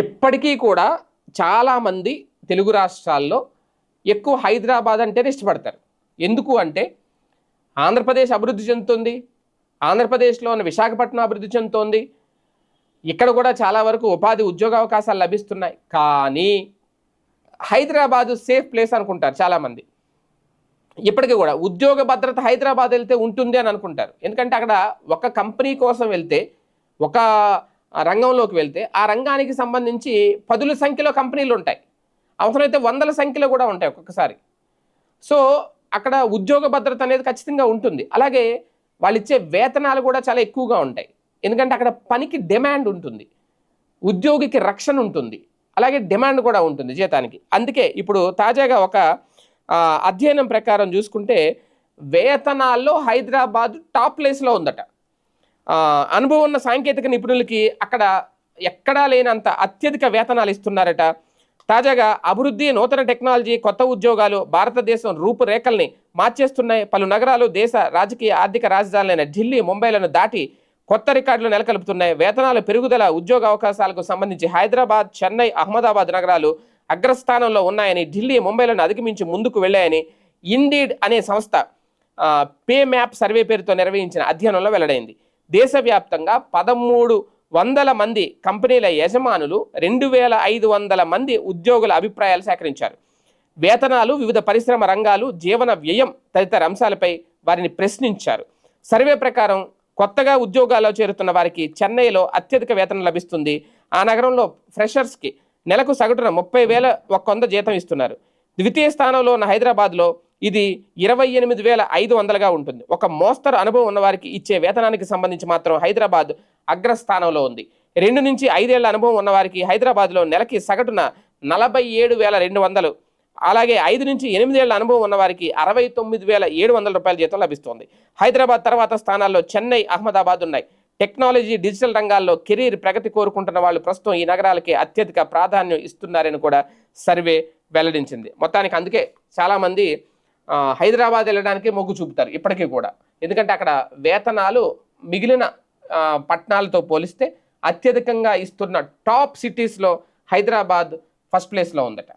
ఇప్పటికీ కూడా చాలామంది తెలుగు రాష్ట్రాల్లో ఎక్కువ హైదరాబాద్ అంటేనే ఇష్టపడతారు. ఎందుకు అంటే ఆంధ్రప్రదేశ్ అభివృద్ధి చెందుతుంది ఆంధ్రప్రదేశ్లో ఉన్న విశాఖపట్నం అభివృద్ధి చెందుతోంది. ఇక్కడ కూడా చాలా వరకు ఉపాధి ఉద్యోగ అవకాశాలు లభిస్తున్నాయి. కానీ హైదరాబాదు సేఫ్ ప్లేస్ అనుకుంటారు చాలామంది. ఇప్పటికీ కూడా ఉద్యోగ భద్రత హైదరాబాద్ వెళ్తే ఉంటుంది అని అనుకుంటారు. ఎందుకంటే అక్కడ ఒక కంపెనీ కోసం వెళ్తే ఒక రంగంలోకి వెళ్తే ఆ రంగానికి సంబంధించి పదుల సంఖ్యలో కంపెనీలు ఉంటాయి. అవసరమైతే వందల సంఖ్యలో కూడా ఉంటాయి ఒక్కొక్కసారి. సో అక్కడ ఉద్యోగ భద్రత అనేది ఖచ్చితంగా ఉంటుంది. అలాగే వాళ్ళు ఇచ్చే వేతనాలు కూడా చాలా ఎక్కువగా ఉంటాయి. ఎందుకంటే అక్కడ పనికి డిమాండ్ ఉంటుంది. ఉద్యోగికి రక్షణ ఉంటుంది. అలాగే డిమాండ్ కూడా ఉంటుంది జీతానికి. అందుకే ఇప్పుడు తాజాగా ఒక అధ్యయనం ప్రకారం చూసుకుంటే వేతనాల్లో హైదరాబాద్ టాప్ ప్లేస్లో ఉందట. అనుభవం ఉన్న సాంకేతిక నిపుణులకి అక్కడ ఎక్కడా లేనంత అత్యధిక వేతనాలు ఇస్తున్నారట. తాజాగా అభివృద్ధి నూతన టెక్నాలజీ కొత్త ఉద్యోగాలు భారతదేశం రూపురేఖల్ని మార్చేస్తున్నాయి. పలు నగరాలు దేశ రాజకీయ ఆర్థిక రాజధానులైన ఢిల్లీ ముంబైలను దాటి కొత్త రికార్డులు నెలకొల్పుతున్నాయి. వేతనాల పెరుగుదల ఉద్యోగ అవకాశాలకు సంబంధించి హైదరాబాద్ చెన్నై అహ్మదాబాద్ నగరాలు అగ్రస్థానంలో ఉన్నాయని ఢిల్లీ ముంబైలను అధిగమించి ముందుకు వెళ్ళాయని ఇండీడ్ అనే సంస్థ పే మ్యాప్ సర్వే పేరుతో నిర్వహించిన అధ్యయనంలో వెల్లడైంది. దేశవ్యాప్తంగా పదమూడు వందల మంది కంపెనీల యజమానులు రెండు వేల ఐదు వందల మంది ఉద్యోగుల అభిప్రాయాలు సేకరించారు. వేతనాలు వివిధ పరిశ్రమ రంగాలు జీవన వ్యయం తదితర అంశాలపై వారిని ప్రశ్నించారు. సర్వే ప్రకారం కొత్తగా ఉద్యోగాల్లో చేరుతున్న వారికి చెన్నైలో అత్యధిక వేతనం లభిస్తుంది. ఆ నగరంలో ఫ్రెషర్స్కి నెలకు సగటున ముప్పై వేల ఒక్క వంద జీతం ఇస్తున్నారు. ద్వితీయ స్థానంలో ఉన్న హైదరాబాద్లో ఇది ఇరవై ఎనిమిది వేల ఐదు వందలుగా ఉంటుంది. ఒక మోస్తరు అనుభవం ఉన్న వారికి ఇచ్చే వేతనానికి సంబంధించి మాత్రం హైదరాబాద్ అగ్రస్థానంలో ఉంది. రెండు నుంచి ఐదేళ్ళ అనుభవం ఉన్నవారికి హైదరాబాద్లో నెలకి సగటున నలభై ఏడు వేల రెండు వందలు అలాగే ఐదు నుంచి ఎనిమిదేళ్ళ అనుభవం ఉన్న వారికి అరవై తొమ్మిది వేల ఏడు వందల రూపాయల జీతం లభిస్తోంది. హైదరాబాద్ తర్వాత స్థానాల్లో చెన్నై అహ్మదాబాద్ ఉన్నాయి. టెక్నాలజీ డిజిటల్ రంగాల్లో కెరీర్ ప్రగతి కోరుకుంటున్న వాళ్ళు ప్రస్తుతం ఈ నగరాలకి అత్యధిక ప్రాధాన్యం ఇస్తున్నారని కూడా సర్వే వెల్లడించింది. మొత్తానికి అందుకే చాలామంది హైదరాబాద్ వెళ్ళడానికి మొగ్గు చూపుతారు ఇప్పటికీ కూడా. ఎందుకంటే అక్కడ వేతనాలు మిగిలిన పట్టణాలతో పోలిస్తే అత్యధికంగా ఇస్తున్న టాప్ సిటీస్లో హైదరాబాద్ ఫస్ట్ ప్లేస్లో ఉందట.